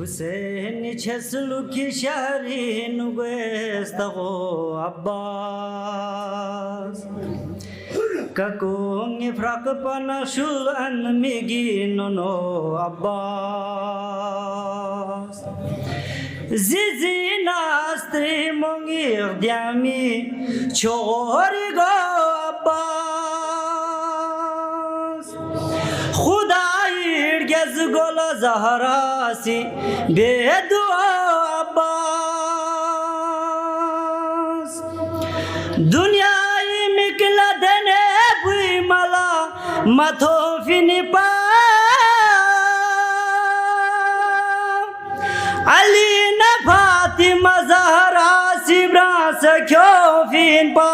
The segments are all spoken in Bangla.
Hüseyin çeslu ki şehrin gwestago Abbas Kakung ifrak panashul an migi nono Abbas Zizi nastri mongir diami chori go বেজ গোল জহরাসি বেদু আব্বাস। দুনিয়ায় মিকলা দেনে বুইমালা মাথো ফিনি পা। আলী না ফাতিমা জহরা সিবরা সখ্যো ফিন পা।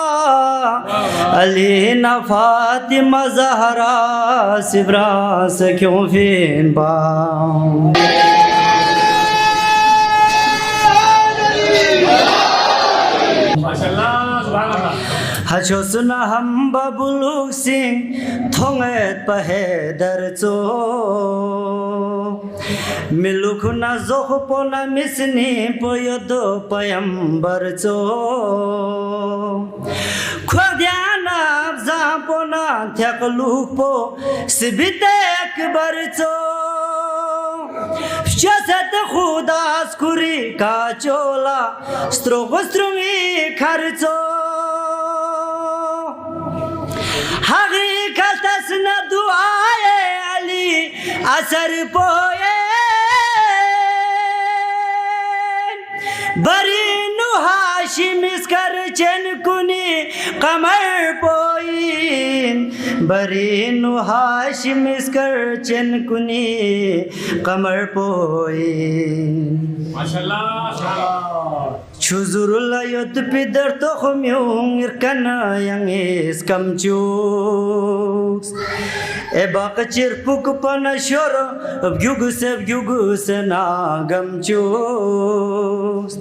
علینا فاطمہ زہرا سبرا سے کیوں فین باؤں হাসোসুন হাম্বা বুলুক সিং থঙেত পাহেদার চো মিলুক না জোহ পোনা মিসনি পয়দ পয়ম্বর চো খোদ্যা যাপনা থাকলু পো সিবিতে একবার চো Щасят худа скури качола, строго струми харцо. Хаги катас на дуае али, асар пое. Барину хашим искарчен куни камар пое. برین و ہاشم اسکر چن کنی قمر پوئی۔ ماشاءاللہ chuzurula yot pidar to khumyung irkana yang is kamchus e baq chirpuk pana shor gyug se gyug se na gamchus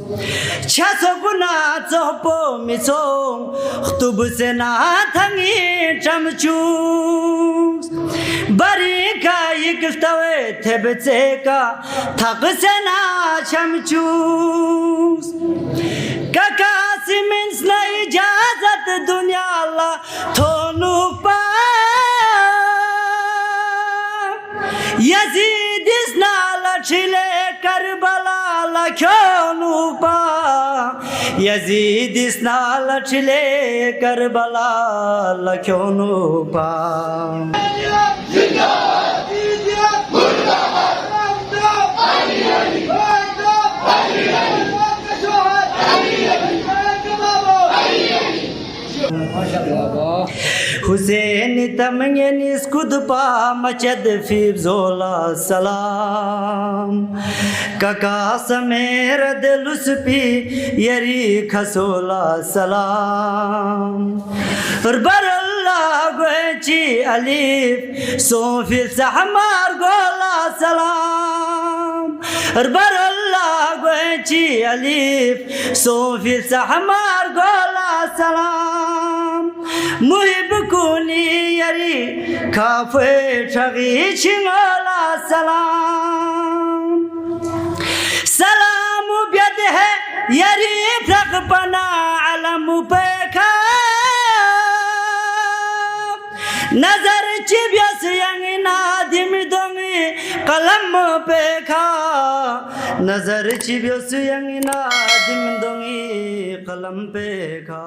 cha so guna so po mi so khutub se na thangi chamchus tebetse ka Thak se na chamchus Kakasi means na ijazat dunya Allah thonu pa Yazid is la chile Karbala la kyonu pa Yazid is la chile Karbala la kyonu pa Hüseyin tamgen iskud pa maced fib zola salam Kaka samer delus pi yeri khasola salam Baralla gochi alif sofil sahmar gola salam Baralla gochi alif sofil sahmar gola কাফে ঠগি ছিঙলা সালাম। সালাম ব্যদ হে ইয়ারি ফ্রক পনা আলম পেখা নজর চিবিয়াস ইয়াঙ্গি নাদিম দঙ্গি কলম পেখা নজর চিবিয়াস ইয়াঙ্গি নাদিম দঙ্গি কলম পেখা